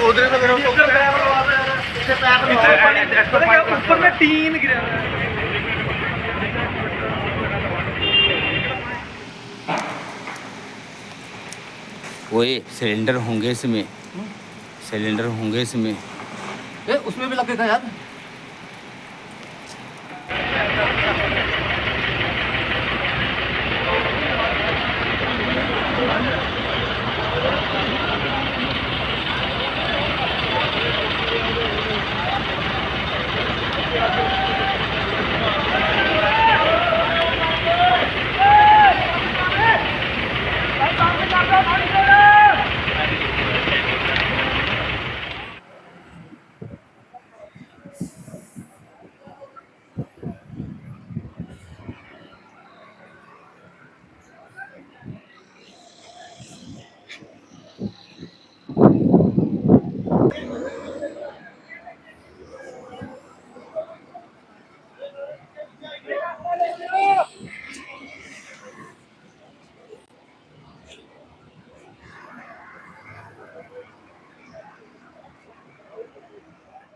गोदरेज ऊपर में टीन गिरा वो सिलेंडर होंगे इसमें। हम्म। सिलेंडर होंगे इसमें। उसमें भी लगेगा यार।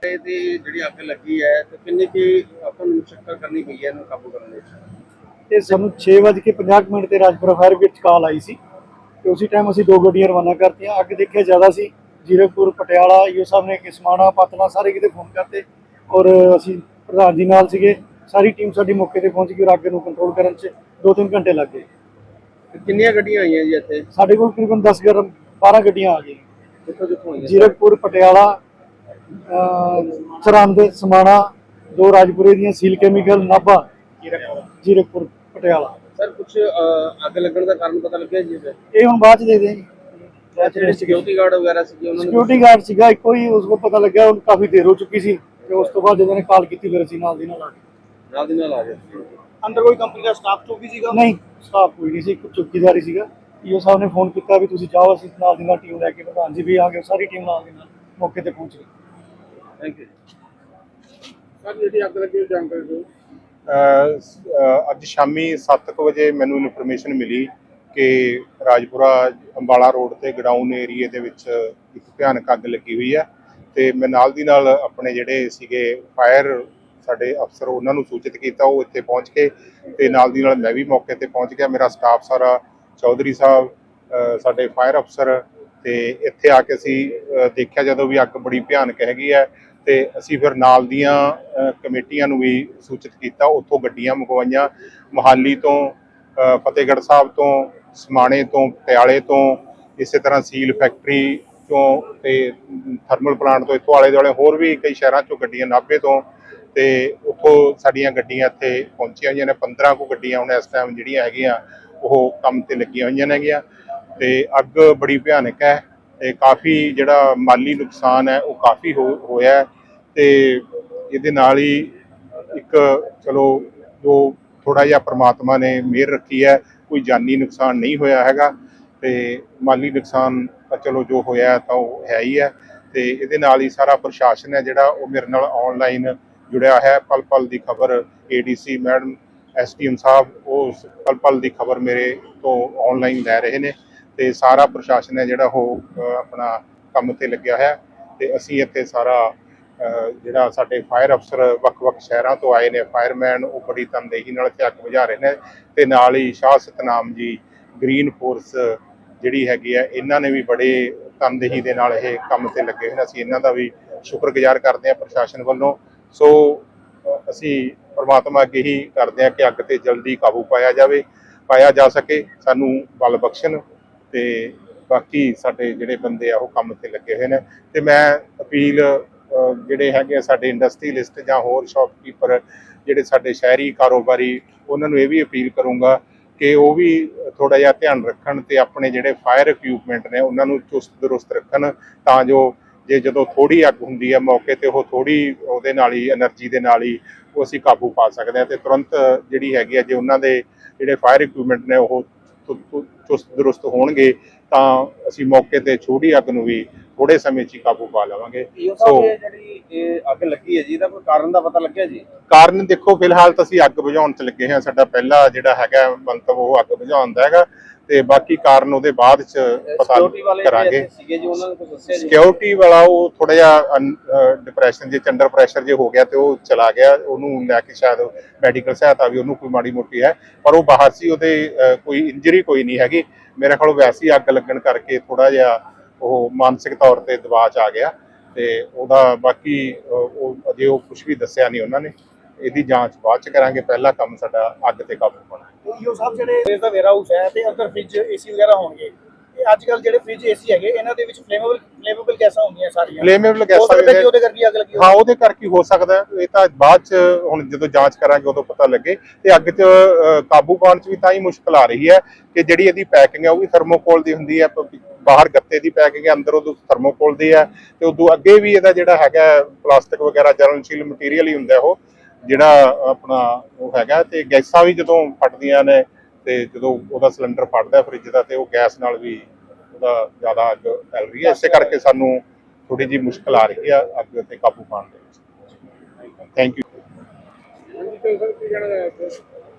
ਦੀ ਜਿਹੜੀ ਅੱਗ ਲੱਗੀ ਹੈ ਤੇ ਕਿੰਨੀ ਕੀ ਆਪਾਂ ਨੂੰ ਮੁਸ਼ਕਲ ਕਰਨੀ ਪਈ ਹੈ ਇਹਨੂੰ ਕਾਬੂ ਕਰਨ ਵਿੱਚ? ਤੇ ਸਾਨੂੰ 6:50 ਮਿੰਟ ਤੇ ਰਾਜਪੁਰਾ ਫਾਇਰ ਬ੍ਰਿਗੇਡ ਕਾਲ ਆਈ ਸੀ ਤੇ ਉਸੇ ਟਾਈਮ ਅਸੀਂ ਦੋ ਗੱਡੀਆਂ ਰਵਾਨਾ ਕਰਤੀਆਂ। ਅੱਗ ਦੇਖਿਆ ਜ਼ਿਆਦਾ ਸੀ। ਜੀਰਕਪੁਰ ਪਟਿਆਲਾ ਈਓ ਸਾਹਿਬ ਨੇ ਕਿਸਮਾਣਾ ਪਤਨਾ ਸਾਰੇ ਕਿਤੇ ਫੋਨ ਕਰਤੇ ਔਰ ਅਸੀਂ ਪ੍ਰਧਾਨ ਜੀ ਨਾਲ ਸੀਗੇ। ਸਾਰੀ ਟੀਮ ਸਾਡੀ ਮੌਕੇ ਤੇ ਪਹੁੰਚ ਗਈ ਔਰ ਅੱਗ ਨੂੰ ਕੰਟਰੋਲ ਕਰਨ 'ਚ 2-3 ਘੰਟੇ ਲੱਗ ਗਏ। ਤੇ ਕਿੰਨੀਆਂ ਗੱਡੀਆਂ ਆਈਆਂ ਜੀ ਇੱਥੇ? ਸਾਡੇ ਕੋਲ ਤਕਰੀਬਨ 10 ਗਰਮ 12 ਗੱਡੀਆਂ ਆ ਗਈਆਂ। ਕਿੱਥੋਂ ਕਿੱਥੋਂ ਆਈਆਂ? ਜੀਰਕਪੁਰ ਪਟਿਆਲਾ ਸਰਹੰਦ ਸਮਾਣਾ ਦੋ ਰਾਜਪੁਰੇ ਦੀਆਂ seal chemical Nabha Zirakpur Patiala. Sir ਕੁਝ ਅੱਗ ਲੱਗਣ ਦਾ ਕਾਰਨ ਪਤਾ ਲੱਗਿਆ ਜੀ? ਇਹ ਹੁਣ ਬਾਅਦ ਚ ਦੇ ਦੇ ਸਿਕਿਉਰਿਟੀ ਗਾਰਡ ਵਗੈਰਾ ਸੀ ਉਹਨਾਂ ਨੂੰ ਸਿਕਿਉਰਿਟੀ ਗਾਰਡ ਸੀਗਾ ਇੱਕੋ ਹੀ ਉਸ ਨੂੰ ਪਤਾ ਲੱਗਿਆ ਹੁਣ ਕਾਫੀ ਦੇਰ ਹੋ ਚੁੱਕੀ ਸੀ ਤੇ ਉਸ ਤੋਂ ਬਾਅਦ ਜਦੋਂ ਨੇ ਕਾਲ ਕੀਤੀ ਫਿਰ ਅਸੀਂ ਨਾਲ ਦੀ ਨਾਲ ਆ ਗਏ। ਨਾਲ ਦੀ ਨਾਲ ਆ ਗਏ। ਅੰਦਰ ਕੋਈ ਕੰਪਨੀ ਦਾ ਸਟਾਫ ਚੌਕੀ ਸੀਗਾ? ਨਹੀਂ ਸਟਾਫ ਕੋਈ ਨਹੀਂ ਸੀ ਇੱਕ ਚੌਕੀਦਾਰੀ ਸੀਗਾ। ਈਓ ਸਾਹਿਬ ਨੇ ਫੋਨ ਕੀਤਾ ਵੀ ਤੁਸੀਂ ਜਾਓ ਅਸੀਂ ਨਾਲ ਦੀ ਨਾਲ ਟੀਮ ਲੈ ਕੇ ਪ੍ਰਧਾਨ ਜੀ ਵੀ ਆ ਗਏ ਸਾਰੀ ਟੀਮ ਨਾਲ ਦੀ ਨਾਲ ਮੌਕੇ ਤੇ ਪਹੁੰਚ ਗਈ ਥੈਂਕ ਯੂ ਸਰ ਜਿਹੜੀ ਅੱਗ ਲੱਗੀ ਜਾਣਕਾਰੀ ਦਿਓ। ਅੱਜ ਸ਼ਾਮੀ 7:00 ਵਜੇ ਮੈਨੂੰ ਇਨਫੋਰਮੇਸ਼ਨ ਮਿਲੀ ਕਿ ਰਾਜਪੁਰਾ ਅੰਬਾਲਾ ਰੋਡ ਤੇ ਗਡਾਊਨ ਏਰੀਏ ਦੇ ਵਿੱਚ ਇੱਕ ਭਿਆਨਕ ਅੱਗ ਲੱਗੀ ਹੋਈ ਹੈ ਤੇ ਮੈਂ ਨਾਲ ਦੀ ਨਾਲ ਆਪਣੇ ਜਿਹੜੇ ਸੀਗੇ ਫਾਇਰ ਸਾਡੇ ਅਫਸਰ ਉਹਨਾਂ ਨੂੰ ਸੂਚਿਤ ਕੀਤਾ, ਉਹ ਇੱਥੇ ਪਹੁੰਚ ਕੇ ਤੇ ਨਾਲ ਦੀ ਨਾਲ ਮੈਂ ਵੀ ਮੌਕੇ ਤੇ ਪਹੁੰਚ ਗਿਆ। ਮੇਰਾ ਸਟਾਫ ਸਾਰਾ, ਚੌਧਰੀ ਸਾਹਿਬ ਸਾਡੇ ਫਾਇਰ ਅਫਸਰ ਤੇ ਇੱਥੇ ਆ ਕੇ ਅਸੀਂ ਦੇਖਿਆ ਜਦੋਂ ਵੀ ਅੱਗ ਬੜੀ ਭਿਆਨਕ ਹੈਗੀ ਹੈ ਤੇ ਅਸੀਂ ਫਿਰ ਨਾਲ ਦੀਆਂ ਕਮੇਟੀਆਂ ਨੂੰ ਵੀ ਸੂਚਿਤ ਕੀਤਾ। ਉੱਥੋਂ ਗੱਡੀਆਂ ਮੰਗਵਾਈਆਂ। ਮੋਹਾਲੀ ਤੋਂ ਫਤਿਹਗੜ੍ਹ ਸਾਹਿਬ ਤੋਂ, ਸਮਾਣੇ ਤੋਂ, ਪਟਿਆਲੇ ਤੋਂ, ਇਸੇ ਤਰ੍ਹਾਂ ਸੀਲ ਫੈਕਟਰੀ ਤੋਂ ਤੇ ਥਰਮਲ ਪਲਾਂਟ ਤੋਂ ਇੱਥੋਂ ਆਲੇ ਦੁਆਲੇ ਹੋਰ ਵੀ ਕਈ ਸ਼ਹਿਰਾਂ ਚੋਂ ਗੱਡੀਆਂ ਨਾਭੇ ਤੋਂ ਤੇ ਉੱਥੋਂ ਸਾਡੀਆਂ ਗੱਡੀਆਂ ਇੱਥੇ ਪਹੁੰਚੀਆਂ ਹੋਈਆਂ ਨੇ। 15 ਕੁ ਗੱਡੀਆਂ ਹੁਣ ਇਸ ਟਾਈਮ ਜਿਹੜੀਆਂ ਹੈਗੀਆਂ, ਉਹ ਕੰਮ ਤੇ ਲੱਗੀਆਂ ਹੋਈਆਂ ਨੇਗੀਆਂ। ਤੇ ਅੱਗ ਬੜੀ ਭਿਆਨਕ ਹੈ। ਤੇ ਕਾਫੀ ਜਿਹੜਾ ਮਾਲੀ ਨੁਕਸਾਨ ਹੈ, ਉਹ ਕਾਫੀ ਹੋ- ਹੋਇਆ ਹੈ ਤੇ ਇਹਦੇ ਨਾਲ ਹੀ ਇੱਕ ਚਲੋ ਜੋ ਥੋੜਾ ਜਿਹਾ ਪ੍ਰਮਾਤਮਾ ਨੇ ਮਿਹਰ ਰੱਖੀ ਹੈ, ਕੋਈ ਜਾਨੀ ਨੁਕਸਾਨ ਨਹੀਂ ਹੋਇਆ ਹੈਗਾ ਤੇ ਮਾਲੀ ਨੁਕਸਾਨ ਤਾਂ ਚਲੋ ਜੋ ਹੋਇਆ ਤਾਂ ਉਹ ਹੈ ਹੀ ਹੈ ਤੇ ਇਹਦੇ ਨਾਲ ਹੀ ਸਾਰਾ ਪ੍ਰਸ਼ਾਸਨ ਹੈ ਜਿਹੜਾ, ਉਹ ਮੇਰੇ ਨਾਲ ਆਨਲਾਈਨ ਜੁੜਿਆ ਹੈ। ਪਲ ਪਲ ਦੀ ਖਬਰ ਏਡੀਸੀ ਮੈਡਮ ਐਸਟੀਐਮ ਸਾਹਿਬ, ਉਹ ਪਲ ਪਲ ਦੀ ਖਬਰ ਮੇਰੇ ਤੋਂ ਆਨਲਾਈਨ ਲੈ ਰਹੇ ਨੇ। ਤੇ ਸਾਰਾ ਪ੍ਰਸ਼ਾਸਨ ਹੈ ਜਿਹੜਾ ਉਹ ਆਪਣਾ ਕੰਮ ਤੇ ਲੱਗਿਆ ਹੋਇਆ। ਤੇ ਅਸੀਂ ਇੱਥੇ ਸਾਰਾ ਜਿਹੜਾ ਸਾਡੇ ਫਾਇਰ ਅਫਸਰ ਵੱਖ-ਵੱਖ ਸ਼ਹਿਰਾਂ ਤੋਂ ਆਏ ਨੇ। ਫਾਇਰਮੈਨ ਉਹ ਬੜੀ ਤਨਦੇਹੀ ਨਾਲ ਇੱਥੇ ਅੱਗ ਬੁਝਾ ਰਹੇ ਨੇ। ਤੇ ਨਾਲ ਹੀ ਸ਼ਾਹ ਸਤਨਾਮ ਜੀ ਗ੍ਰੀਨ ਫੋਰਸ ਜਿਹੜੀ ਹੈਗੀ ਹੈ, ਇਹਨਾਂ ਨੇ ਵੀ ਬੜੇ ਤਨਦੇਹੀ ਦੇ ਨਾਲ ਇਹ ਕੰਮ ਤੇ ਲੱਗੇ ਹੋਏ ਨੇ। ਅਸੀਂ ਇਹਨਾਂ ਦਾ ਵੀ ਸ਼ੁਕਰਗੁਜ਼ਾਰ ਕਰਦੇ ਹਾਂ ਪ੍ਰਸ਼ਾਸਨ ਵੱਲੋਂ। ਸੋ ਅਸੀਂ ਪਰਮਾਤਮਾ ਅੱਗੇ ਹੀ ਕਰਦੇ ਹਾਂ ਕਿ ਅੱਗ ਤੇ ਜਲਦੀ ਕਾਬੂ ਪਾਇਆ ਜਾਵੇ, ਪਾਇਆ ਜਾ ਸਕੇ। ਸਾਨੂੰ ਬਲ ਬਖਸ਼ਣ। ਤੇ ਬਾਕੀ ਸਾਡੇ ਜਿਹੜੇ ਬੰਦੇ ਆ ਉਹ ਕੰਮ ਤੇ ਲੱਗੇ ਹੋਏ ਨੇ। ਤੇ ਮੈਂ ਅਪੀਲ ਜਿਹੜੇ ਹੈਗੇ ਆ ਸਾਡੇ ਇੰਡਸਟਰੀ ਲਿਸਟ ਜਾਂ ਹੋਰ ਸ਼ਾਪਕੀਪਰ ਜਿਹੜੇ ਸਾਡੇ ਸ਼ਹਿਰੀ ਕਾਰੋਬਾਰੀ, ਉਹਨਾਂ ਨੂੰ ਇਹ ਵੀ ਅਪੀਲ ਕਰੂੰਗਾ ਕਿ ਉਹ ਵੀ ਥੋੜਾ ਜਿਹਾ ਧਿਆਨ ਰੱਖਣ ਤੇ ਆਪਣੇ ਜਿਹੜੇ ਫਾਇਰ ਇਕਵਿਪਮੈਂਟ ਨੇ, ਉਹਨਾਂ ਨੂੰ ਚੁਸਤ ਦਰੁਸਤ ਰੱਖਣ ਤਾਂ ਜੋ ਜੇ ਜਦੋਂ ਥੋੜੀ ਅੱਗ ਹੁੰਦੀ ਹੈ ਮੌਕੇ ਤੇ, ਉਹ ਥੋੜੀ ਉਹਦੇ ਨਾਲ ਹੀ એનર્ਜੀ ਦੇ ਨਾਲ ਹੀ ਉਹ ਅਸੀਂ ਕਾਬੂ ਪਾ ਸਕਦੇ ਹਾਂ ਤੇ ਤੁਰੰਤ ਜਿਹੜੀ ਹੈਗੀ ਹੈ ਜੇ ਉਹਨਾਂ ਦੇ ਜਿਹੜੇ ਫਾਇਰ ਇਕਵਿਪਮੈਂਟ ਨੇ ਉਹ ਚੁਸਤ ਦਰੁਸਤ ਹੋਣਗੇ ਤਾਂ ਅਸੀਂ ਮੌਕੇ ਤੇ ਛੋਟੀ ਅੱਗ ਨੂੰ ਵੀ ਥੋੜੇ ਸਮੇਂ 'ਚ ਹੀ ਕਾਬੂ ਪਾ ਲਵਾਂਗੇ। ਸੋ ਜਿਹੜੀ ਇਹ ਅੱਗ ਲੱਗੀ ਹੈ ਜੀ ਇਹਦਾ ਕੋਈ ਕਾਰਨ ਦਾ ਪਤਾ ਲੱਗਿਆ ਜੀ? ਕਾਰਨ ਦੇਖੋ ਫਿਲਹਾਲ ਤਾਂ ਅਸੀਂ ਅੱਗ ਬੁਝਾਉਣ 'ਚ ਲੱਗੇ ਹਾਂ। ਸਾਡਾ ਪਹਿਲਾ ਜਿਹੜਾ ਹੈਗਾ ਮੰਤਵ ਉਹ ਅੱਗ ਬੁਝਾਉਣ ਦਾ ਹੈਗਾ। ਤੇ ਬਾਕੀ ਕਾਰਨ ਉਹਦੇ ਬਾਅਦ ਚ ਪਤਾ ਕਰਾਂਗੇ। ਸਿਕਿਉਰਿਟੀ ਵਾਲਾ ਉਹ ਥੋੜਾ ਜਿਹਾ ਡਿਪਰੈਸ਼ਨ ਜੇ ਅੰਡਰ ਪ੍ਰੈਸ਼ਰ ਜੇ ਹੋ ਗਿਆ ਤੇ ਉਹ ਚਲਾ ਗਿਆ। ਉਹਨੂੰ ਲੈ ਕੇ ਸ਼ਾਇਦ ਮੈਡੀਕਲ ਸਹਾਇਤਾ ਵੀ ਉਹਨੂੰ ਕੋਈ ਮਾੜੀ ਮੋਟੀ ਹੈ। ਪਰ ਉਹ ਬਾਹਰ ਸੀ ਉਹਦੇ ਕੋਈ ਇੰਜਰੀ ਕੋਈ ਨਹੀਂ ਹੈਗੀ। ਮੇਰੇ ਖਿਆਲ ਵੈਸੇ ਅੱਗ ਲੱਗਣ ਕਰਕੇ ਥੋੜਾ ਜਿਹਾ ਉਹ ਮਾਨਸਿਕ ਤੌਰ ਤੇ ਦਬਾਅ ਚ ਆ ਗਿਆ। ਤੇ ਉਹਦਾ ਬਾਕੀ ਉਹ ਅਜੇ ਉਹ ਕੁਝ ਵੀ ਦੱਸਿਆ ਨਹੀਂ ਉਹਨਾਂ ਨੇ। ਇਹਦੀ ਜਾਂਚ ਬਾਅਦ ਚ ਕਰਾਂਗੇ ਪਹਿਲਾ ਕੰਮ ਸਾਡਾ ਅੱਗ ਤੇ ਕਾਬੂ ਪਾਉਣਾ। ਈਓ ਸਾਹਿਬ ਜਿਹੜੇ ਦਾ ਵੇਅਰ ਹਾਊਸ ਹੈ ਤੇ ਅੰਦਰ ਫ੍ਰਿਜ ਏਸੀ ਵਗੈਰਾ ਹੋਣਗੇ। ਇਹ ਅੱਜ ਕੱਲ ਜਿਹੜੇ ਫ੍ਰਿਜ ਏਸੀ ਹੈਗੇ ਇਹਨਾਂ ਦੇ ਵਿੱਚ ਫਲੇਮੇਬਲ ਫਲੇਮੇਬਲ ਗੈਸਾਂ ਹੁੰਦੀਆਂ ਸਾਰੀਆਂ। ਫਲੇਮੇਬਲ ਹੋ ਗੈਸਾਂ ਵੀ- ਉਹਦੇ ਕਰਕੇ ਅੱਗ ਲੱਗੀ। ਹਾਂ ਉਹਦੇ ਕਰਕੇ ਹੋ ਸਕਦਾ ਹੈ। ਇਹ ਤਾਂ ਬਾਅਦ ਚ ਹੁਣ ਜਦੋਂ ਜਾਂਚ ਕਰਾਂਗੇ ਉਦੋਂ ਪਤਾ ਲੱਗੇ। ਤੇ ਅੱਗ 'ਚ ਕਾਬੂ ਪਾਉਣ 'ਚ ਵੀ ਤਾਂ ਹੀ ਮੁਸ਼ਕਲ ਆ ਰਹੀ ਹੈ ਕਿ ਜਿਹੜੀ ਇਹਦੀ ਪੈਕਿੰਗ ਹੈ ਉਹ ਵੀ ਥਰਮੋਕੋਲ ਦੀ ਹੁੰਦੀ ਹੈ। ਬਾਹਰ ਗੱਤੇ ਦੀ ਪੈਕਿੰਗ ਹੈ ਅੰਦਰ ਉਹ ਥਰਮੋਕੋਲ ਦੀ ਹੈ। ਤੇ ਉਦੋਂ ਅੱਗੇ ਵੀ ਇਹਦਾ ਜਿਹੜਾ ਹੈਗਾ ਪਲਾਸਟਿਕ ਵਗੈਰਾ ਜਲਨਸ਼ੀਲ ਮਟੀਰੀਅਲ ਹੀ ਹੁੰਦਾ ਉਹ। ਜਿਹੜਾ ਆਪਣਾ ਉਹ ਹੈਗਾ ਤੇ ਗੈਸਾਂ ਵੀ ਜਦੋਂ ਫਟਦੀਆਂ ਨੇ ਤੇ ਜਦੋਂ ਉਹਦਾ ਸਿਲੰਡਰ ਫਟਦਾ ਫ੍ਰਿਜ ਦਾ ਤੇ ਉਹ ਗੈਸ ਨਾਲ ਵੀ ਉਹਦਾ ਜ਼ਿਆਦਾ ਅੱਗ ਫੈਲ ਰਹੀ ਹੈ। ਇਸੇ ਕਰਕੇ ਸਾਨੂੰ ਥੋੜੀ ਜਿਹੀ ਮੁਸ਼ਕਲ ਆ ਰਹੀ ਹੈ ਅੱਗ ਤੇ ਕਾਬੂ ਪਾਉਣ ਦੇ ਵਿੱਚ। ਥੈਂਕ ਯੂ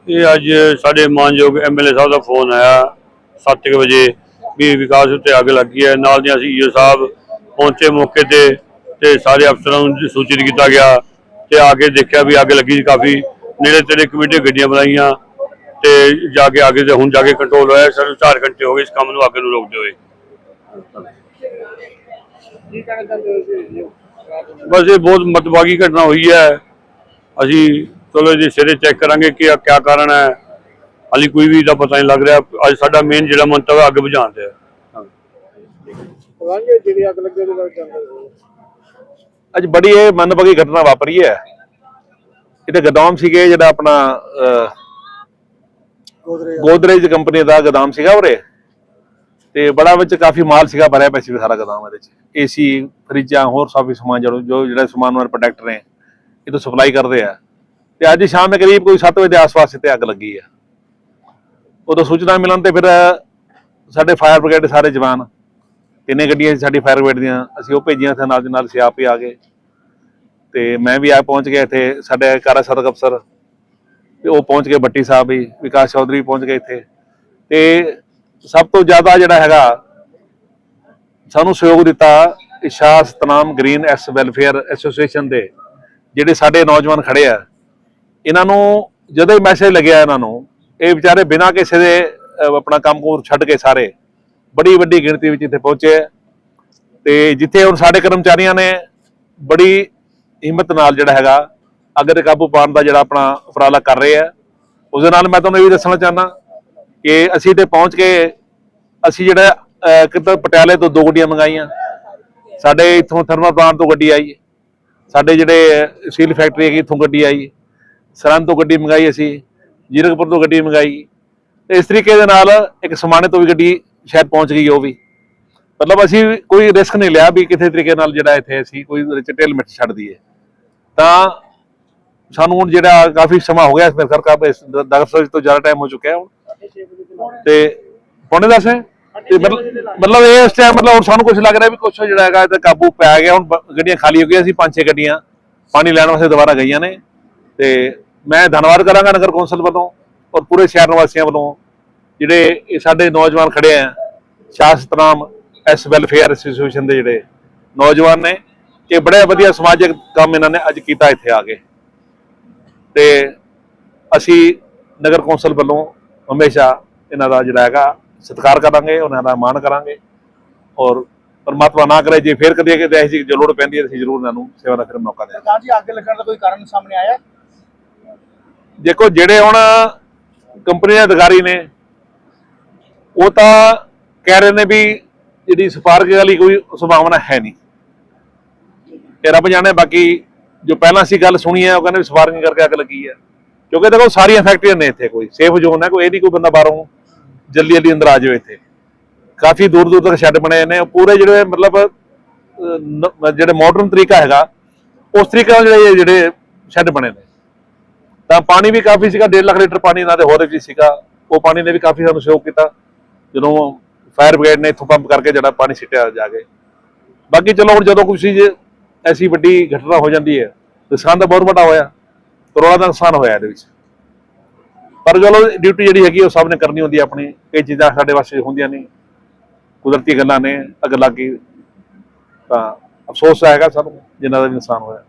ਇਹ ਅੱਜ ਸਾਡੇ ਮਾਨਯੋਗ ਐਮਐਲਏ ਸਾਹਿਬ ਦਾ ਫੋਨ ਆਇਆ 7:00 ਵਜੇ ਵੀ ਵਿਕਾਸ ਉੱਤੇ ਅੱਗ ਲੱਗੀ ਹੈ। ਨਾਲ ਦੀਆਂ ਸੀ ਈਓ ਸਾਹਿਬ ਪਹੁੰਚੇ ਮੌਕੇ ਤੇ ਤੇ ਸਾਰੇ ਅਫਸਰਾਂ ਨੂੰ ਸੂਚਿਤ ਕੀਤਾ ਗਿਆ ਤੇ ਆ ਕੇ ਦੇਖਿਆ ਵੀ ਅੱਗ ਲੱਗੀ ਕਾਫੀ। ਨੇੜੇ ਤੇੜੇ ਕਮੇਟੀ ਗੱਡੀਆਂ ਬਣਾਈਆਂ ਤੇ ਜਾ ਕੇ ਅੱਗ ਤੇ ਹੁਣ ਜਾ ਕੇ ਕੰਟਰੋਲ ਹੋਇਆ ਸਾਨੂੰ 4 ਘੰਟੇ ਹੋ ਗਏ ਇਸ ਕੰਮ ਨੂੰ ਅੱਗ ਨੂੰ ਰੋਕਦੇ ਹੋਏ। ਬਸ ਇਹ ਬਹੁਤ ਮਤਵਾਗੀ ਘਟਨਾ ਹੋਈ ਹੈ। ਅਸੀਂ ਚਲੋ ਇਹਦੇ ਸਿਰੇ ਚੈੱਕ ਕਰਾਂਗੇ ਕਿ ਇਹ ਕਿਆ ਕਾਰਨ ਹੈ। ਹਾਲੀ ਕੋਈ ਵੀ ਦਾ ਪਤਾ ਨਹੀਂ ਲੱਗ ਰਿਹਾ। ਅੱਜ ਸਾਡਾ ਮੇਨ ਜਿਹੜਾ ਮੰਤਵ ਹੈ ਅੱਗ ਬੁਝਾਉਣ ਤੇ। ਹੈ ਅੱਜ ਬੜੀ ਇਹ ਮੰਦਭਾਗੀ ਘਟਨਾ ਵਾਪਰੀ ਹੈ। ਇਹ ਤੇ ਗੋਦਾਮ ਸੀਗੇ ਜਿਹੜਾ ਆਪਣਾ ਗੋਦਰੇਜ। ਕੰਪਨੀ ਦਾ ਗੋਦਾਮ ਸੀਗਾ ਉਰੇ। ਤੇ ਬੜਾ ਵਿੱਚ ਕਾਫੀ ਮਾਲ ਸੀਗਾ ਭਰਿਆ ਪਿਆ ਸੀ ਸਾਰਾ ਗੋਦਾਮ ਇਹਦੇ ਚ ਏਸੀ ਫਰਿੱਜਾਂ ਹੋਰ ਕਾਫੀ ਸਮਾਨ ਜਿਹੜਾ ਜੋ ਜਿਹੜਾ ਸਮਾਨ ਵਾਲੇ ਪ੍ਰੋਡਕਟ ਨੇ ਇਹ ਤੋਂ ਸਪਲਾਈ ਕਰਦੇ ਆ। ਤੇ ਅੱਜ ਸ਼ਾਮ ਦੇ ਕਰੀਬ ਕੋਈ 7 ਵਜੇ ਦੇ ਆਸ-ਪਾਸ ਇੱਥੇ ਅੱਗ ਲੱਗੀ ਆ। ਉਦੋਂ ਸੂਚਨਾ ਮਿਲਣ ਤੇ ਫਿਰ ਸਾਡੇ ਫਾਇਰ ਬ੍ਰਿਗੇਡ ਦੇ ਸਾਰੇ ਜਵਾਨ ਤਿੰਨੇ ਗੱਡੀਆਂ ਸੀ ਸਾਡੀ ਫਾਇਰ ਬ੍ਰਿਗੇਡ ਦੀਆਂ, ਅਸੀਂ ਉਹ ਭੇਜੀਆਂ ਇੱਥੇ ਨਾਲ ਦੇ ਨਾਲ ਅਸੀਂ ਆਪ ਹੀ ਆ ਗਏ। ਤੇ ਮੈਂ ਵੀ ਆ ਪਹੁੰਚ ਗਿਆ ਇੱਥੇ, ਸਾਡੇ ਕਾਰਾ ਸਦਕ ਅਫਸਰ, ਤੇ ਉਹ ਪਹੁੰਚ ਗਏ ਬੱਟੀ ਸਾਹਿਬ ਵੀ, ਵਿਕਾਸ ਚੌਧਰੀ ਪਹੁੰਚ ਗਏ ਇੱਥੇ। ਤੇ ਸਭ ਤੋਂ ਜ਼ਿਆਦਾ ਜਿਹੜਾ ਹੈਗਾ, ਸਾਨੂੰ ਸਹਿਯੋਗ ਦਿੱਤਾ Isha Satnam green S welfare association ਦੇ, ਜਿਹੜੇ ਸਾਡੇ ਨੌਜਵਾਨ ਖੜੇ ਆ। ਇਹਨਾਂ ਨੂੰ ਜਦੋਂ ਹੀ ਮੈਸੇਜ ਲੱਗਿਆ ਇਹਨਾਂ ਨੂੰ, ਇਹ ਵਿਚਾਰੇ ਬਿਨਾਂ ਕਿਸੇ ਦੇ ਆਪਣਾ ਕੰਮ ਕੋਰ ਛੱਡ ਕੇ ਸਾਰੇ ਬੜੀ ਵੱਡੀ ਗਿਣਤੀ ਵਿੱਚ ਇੱਥੇ ਪਹੁੰਚੇ ਆ। ਤੇ ਜਿੱਥੇ ਹੁਣ ਸਾਡੇ ਕਰਮਚਾਰੀਆਂ ਨੇ ਬੜੀ ਹਿੰਮਤ ਨਾਲ ਜਿਹੜਾ ਹੈਗਾ ਅੱਗ ਤੇ ਕਾਬੂ ਪਾਉਣ ਦਾ ਜਿਹੜਾ ਆਪਣਾ ਉਪਰਾਲਾ ਕਰ ਰਹੇ ਆ। ਉਸ ਦੇ ਨਾਲ ਮੈਂ ਤੁਹਾਨੂੰ ਇਹ ਵੀ ਦੱਸਣਾ ਚਾਹੁੰਦਾ ਕਿ ਅਸੀਂ ਤੇ ਪਹੁੰਚ ਕੇ ਅਸੀਂ ਜਿਹੜਾ ਅਹ, ਕਿਤੇ ਪਟਿਆਲੇ ਤੋਂ ਦੋ ਗੱਡੀਆਂ ਮੰਗਾਈਆਂ। ਸਾਡੇ ਇੱਥੋਂ ਥਰਮਲ ਪਲਾਂਟ ਤੋਂ ਗੱਡੀ ਆਈ। ਸਾਡੇ ਜਿਹੜੇ ਸੀਲ ਫੈਕਟਰੀ ਹੈਗੀ ਇੱਥੋਂ ਗੱਡੀ ਆਈ। ਸਰਹੰਦ ਤੋਂ ਗੱਡੀ ਮੰਗਾਈ ਅਸੀਂ ਜੀਰਕਪੁਰ ਤੋਂ ਗੱਡੀ ਮੰਗਾਈ। ਤੇ ਇਸ ਤਰੀਕੇ ਦੇ ਨਾਲ ਇੱਕ ਸਮਾਣੇ ਤੋਂ ਵੀ ਗੱਡੀ ਸ਼ਾਇਦ ਪਹੁੰਚ ਗਈ ਉਹ ਵੀ। ਮਤਲਬ ਅਸੀਂ ਕੋਈ ਰਿਸਕ ਨਹੀਂ ਲਿਆ ਵੀ ਕਿਸੇ ਤਰੀਕੇ ਨਾਲ ਜਿਹੜਾ ਇੱਥੇ ਅਸੀਂ ਕੋਈ ਵਿੱਚ ਢਿੱਲ ਮਿੱਟ ਛੱਡ ਦਈਏ। ਤਾਂ ਸਾਨੂੰ ਹੁਣ ਜਿਹੜਾ ਕਾਫੀ ਸਮਾਂ ਹੋ ਗਿਆ ਇਸ ਮੇਰੇ ਘਰ ਇਸ 10 ਵਜੇ ਤੋਂ ਜ਼ਿਆਦਾ ਟਾਈਮ ਹੋ ਚੁੱਕਿਆ ਹੁਣ। ਤੇ ਪੌਣੇ 10 ਹੈ? ਤੇ ਮਤਲਬ ਮਤਲਬ ਇਹ ਇਸ ਟਾਈਮ ਮਤਲਬ ਹੁਣ ਸਾਨੂੰ ਕੁਝ ਲੱਗ ਰਿਹਾ ਵੀ ਕੁਝ ਜਿਹੜਾ ਹੈਗਾ ਤੇ ਕਾਬੂ ਪੈ ਗਿਆ। ਹੁਣ ਗੱਡੀਆਂ ਖਾਲੀ ਹੋ ਗਈਆਂ ਅਸੀਂ ਪੰਜ ਛੇ ਗੱਡੀਆਂ। ਪਾਣੀ ਲੈਣ ਵਾਸਤੇ ਦੁਬਾਰਾ ਗਈਆਂ ਨੇ। ਤੇ ਮੈਂ ਧੰਨਵਾਦ ਕਰਾਂਗਾ ਨਗਰ ਕੌਂਸਲ ਵੱਲੋਂ ਔਰ ਪੂਰੇ ਸ਼ਹਿਰ ਨਿਵਾਸੀਆਂ ਵੱਲੋਂ ਜਿਹੜੇ ਇਹ ਸਾਡੇ ਨੌਜਵਾਨ ਖੜੇ ਆ ਸ਼ਾਸਤਰਾਮ ਐਸ ਵੈਲਫੇਅਰ ਐਸੋਸੀਏਸ਼ਨ ਦੇ ਜਿਹੜੇ ਨੌਜਵਾਨ ਨੇ ਕਿ ਬੜੇ ਵਧੀਆ ਸਮਾਜਿਕ ਕੰਮ ਇਹਨਾਂ ਨੇ ਅੱਜ ਕੀਤਾ ਇੱਥੇ ਆ ਕੇ। ਤੇ ਅਸੀਂ ਨਗਰ ਕੌਂਸਲ ਵੱਲੋਂ ਹਮੇਸ਼ਾ ਇਹਨਾਂ ਦਾ ਜਿਹੜਾ ਹੈਗਾ ਸਤਿਕਾਰ ਕਰਾਂਗੇ ਉਹਨਾਂ ਦਾ ਮਾਣ ਕਰਾਂਗੇ। ਔਰ ਪਰਮਾਤਮਾ ਨਾ ਕਰੇ ਜੇ ਫੇਰ ਕਦੇ ਕਿਤੇ ਐਸੀ ਜੋ ਲੋੜ ਪੈਂਦੀ ਹੈ ਅਸੀਂ ਜ਼ਰੂਰ ਇਹਨਾਂ ਨੂੰ ਸੇਵਾ ਦਾ ਫਿਰ ਮੌਕਾ ਦੇਵਾਂਗੇ। ਸਰਦਾਰ ਜੀ ਅੱਗ ਲੱਗਣ ਦਾ ਕੋਈ ਕਾਰਨ ਸਾਹਮਣੇ ਆਇਆ? ਦੇਖੋ ਜਿਹੜੇ ਹੁਣ ਕੰਪਨੀ ਦੇ ਅਧਿਕਾਰੀ ਨੇ ਉਹ ਤਾਂ ਕਹਿ ਰਹੇ ਨੇ ਵੀ ਜਿਹੜੀ ਸਪਾਰਕ ਵਾਲੀ ਕੋਈ ਸੰਭਾਵਨਾ ਹੈ ਨਹੀਂ। ਤੇ ਰੱਬ ਜਾਣੇ ਬਾਕੀ ਜੋ ਪਹਿਲਾਂ ਸੀ ਗੱਲ ਸੁਣੀ ਹੈ, ਉਹ ਕਹਿੰਦੇ ਵੀ ਸਪਾਰਕਿੰਗ ਕਰਕੇ ਅੱਗ ਲੱਗੀ ਹੈ। ਕਿਉਂਕਿ ਦੇਖੋ ਸਾਰੀਆਂ ਫੈਕਟਰੀਆਂ ਨੇ ਇੱਥੇ ਕੋਈ ਸੇਫ ਜ਼ੋਨ ਹੈ, ਕੋਈ ਇਹ ਨਹੀਂ ਕੋਈ ਬੰਦਾ ਬਾਹਰੋਂ ਜਲਦੀ ਜਲਦੀ ਅੰਦਰ ਆ ਜਾਵੇ ਇੱਥੇ। ਕਾਫੀ ਦੂਰ ਦੂਰ ਤੱਕ ਸ਼ੈੱਡ ਬਣੇ ਨੇ ਪੂਰੇ ਜਿਹੜੇ ਮਤਲਬ ਜਿਹੜੇ ਮਾਡਰਨ ਤਰੀਕਾ ਹੈਗਾ, ਉਸ ਤਰੀਕੇ ਨਾਲ ਜਿਹੜੇ ਜਿਹੜੇ ਸ਼ੈੱਡ ਬਣੇ ਨੇ। ਤਾਂ ਪਾਣੀ ਵੀ ਕਾਫੀ ਸੀਗਾ 1.5 ਲੱਖ ਲੀਟਰ ਪਾਣੀ ਇਹਨਾਂ ਦੇ ਹੋਰ ਵੀ ਸੀਗਾ, ਉਹ ਪਾਣੀ ਨੇ ਵੀ ਕਾਫੀ ਸਾਨੂੰ ਸਹਿਯੋਗ ਕੀਤਾ। ਜਦੋਂ ਫਾਇਰ ਬ੍ਰਿਗੇਡ ਨੇ ਇੱਥੋਂ ਪੰਪ ਕਰਕੇ ਜਿਹੜਾ ਪਾਣੀ ਸਿੱਟਿਆ ਜਾ ਕੇ। ਬਾਕੀ ਚਲੋ ਹੁਣ ਜਦੋਂ ਕੋਈ ਚੀਜ਼ ਐਸੀ ਵੱਡੀ ਘਟਨਾ ਹੋ ਜਾਂਦੀ ਹੈ, ਨੁਕਸਾਨ ਤਾਂ ਬਹੁਤ ਵੱਡਾ ਹੋਇਆ, ਕਰੋੜਾਂ ਦਾ ਨੁਕਸਾਨ ਹੋਇਆ ਇਹਦੇ ਵਿੱਚ। ਪਰ ਚਲੋ ਡਿਊਟੀ ਜਿਹੜੀ ਹੈਗੀ ਉਹ ਸਭ ਨੇ ਕਰਨੀ ਹੁੰਦੀ ਹੈ ਆਪਣੀ ਇਹ ਚੀਜ਼ਾਂ ਸਾਡੇ ਵਾਸਤੇ ਹੁੰਦੀਆਂ ਨਹੀਂ, ਕੁਦਰਤੀ ਗੱਲਾਂ ਨੇ, ਅੱਗ ਲੱਗ ਗਈ। ਤਾਂ ਅਫਸੋਸ ਹੈਗਾ ਸਾਨੂੰ ਜਿਨ੍ਹਾਂ ਦਾ ਵੀ ਨੁਕਸਾਨ ਹੋਇਆ।